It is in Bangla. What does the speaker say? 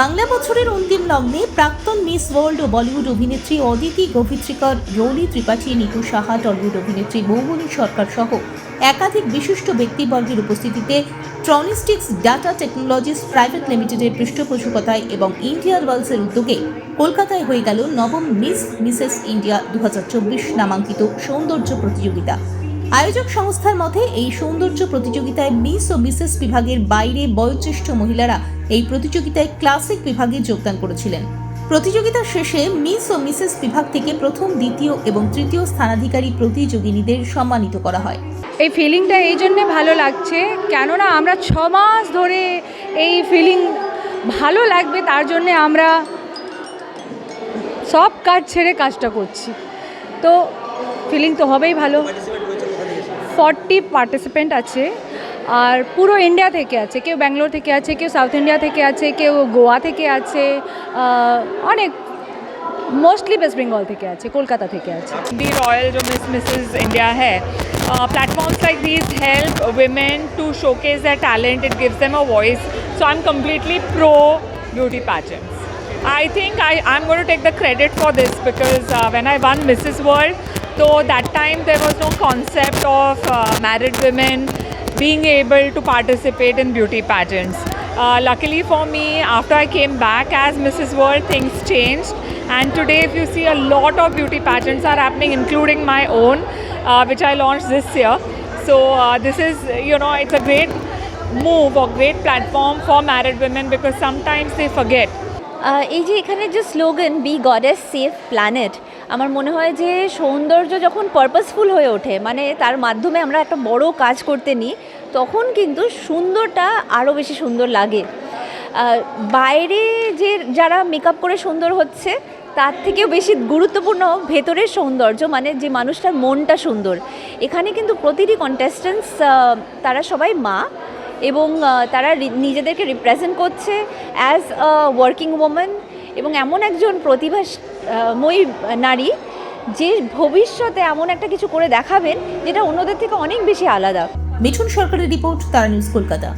বাংলা বছরের অন্তিম লগ্নে প্রাক্তন মিস ওয়ার্ল্ড ও বলিউড অভিনেত্রী অদিতি গোভিত্রিকর রৌলি ত্রিপাঠী, নিতু সাহা, টলিউড অভিনেত্রী মৌবনী সরকার সহ একাধিক বিশিষ্ট ব্যক্তিবর্গের উপস্থিতিতে ট্রনিস্টিক্স ডাটা টেকনোলজিস প্রাইভেট লিমিটেডের পৃষ্ঠপোষকতায় এবং ইন্ডিয়ার ওয়ার্লসের উদ্যোগে কলকাতায় হয়ে গেল নবম মিস, মিসেস ইন্ডিয়া দু হাজার চব্বিশ নামাঙ্কিত সৌন্দর্য প্রতিযোগিতা। আয়োজক সংস্থার মতে, এই সৌন্দর্য প্রতিযোগিতায় মিস ও মিসেস বিভাগের বাইরে বয়োজ্যেষ্ঠ মহিলারা এই প্রতিযোগিতায় ক্লাসিক বিভাগে যোগদান করেছিলেন। প্রতিযোগিতা শেষে মিস ও মিসেস বিভাগ থেকে প্রথম, দ্বিতীয় এবং তৃতীয় স্থানাধিকারী প্রতিযোগিনীদের সম্মানিত করা হয়। এই ফিলিংটা এই জন্যে ভালো লাগছে, কেননা আমরা ছ মাস ধরে এই ফিলিং ভালো লাগবে, তার জন্যে আমরা সব কাজ ছেড়ে কাজটা করছি। তো ফিলিং তো হবেই ভালো। ফর্টি পার্টিসিপেন্ট আছে আর পুরো ইন্ডিয়া থেকে আছে কেউ ব্যাঙ্গালোর থেকে আছে কেউ সাউথ ইন্ডিয়া থেকে আছে কেউ গোয়া থেকে আছে আহ, অনেক মোস্টলি ওয়েস্ট বেঙ্গল থেকে আছে কলকাতা থেকে আছে दी रॉयल जो मिस मिसेस इंडिया है platforms like these help women to showcase their talent it gives them a voice so i'm completely pro beauty pageants i think I, i'm going to take the credit for this because uh, when i won mrs world so that time there was no concept of uh, married women being able to participate in beauty pageants uh, luckily for me after i came back as mrs world things changed and today if you see a lot of beauty pageants are happening including my own uh, which i launched this year so uh, this is you know it's a great move or great platform for married women because sometimes they forget আহ, এই যে এখানে যে slogan be goddess safe planet আমার মনে হয় যে সৌন্দর্য যখন পারপাসফুল হয়ে ওঠে মানে তার মাধ্যমে আমরা একটা বড় কাজ করতে নিই, তখন কিন্তু সুন্দরটা আরও বেশি সুন্দর লাগে। বাইরে যে যারা মেকআপ করে সুন্দর হচ্ছে, তার থেকেও বেশি গুরুত্বপূর্ণ ভেতরের সৌন্দর্য মানে যে মানুষটার মনটা সুন্দর। এখানে কিন্তু প্রতিটি কন্টেস্টেন্টস তারা সবাই মা এবং তারা নিজেদেরকে রিপ্রেজেন্ট করছে অ্যাজ আ ওয়ার্কিং ওম্যান এবং এমন একজন প্রতিভাময়ী নারী, যে ভবিষ্যতে এমন একটা কিছু করে দেখাবেন, যেটা অন্যদের থেকে অনেক বেশি আলাদা। মিঠুন সরকারের রিপোর্ট, তারা নিউজ কলকাতা।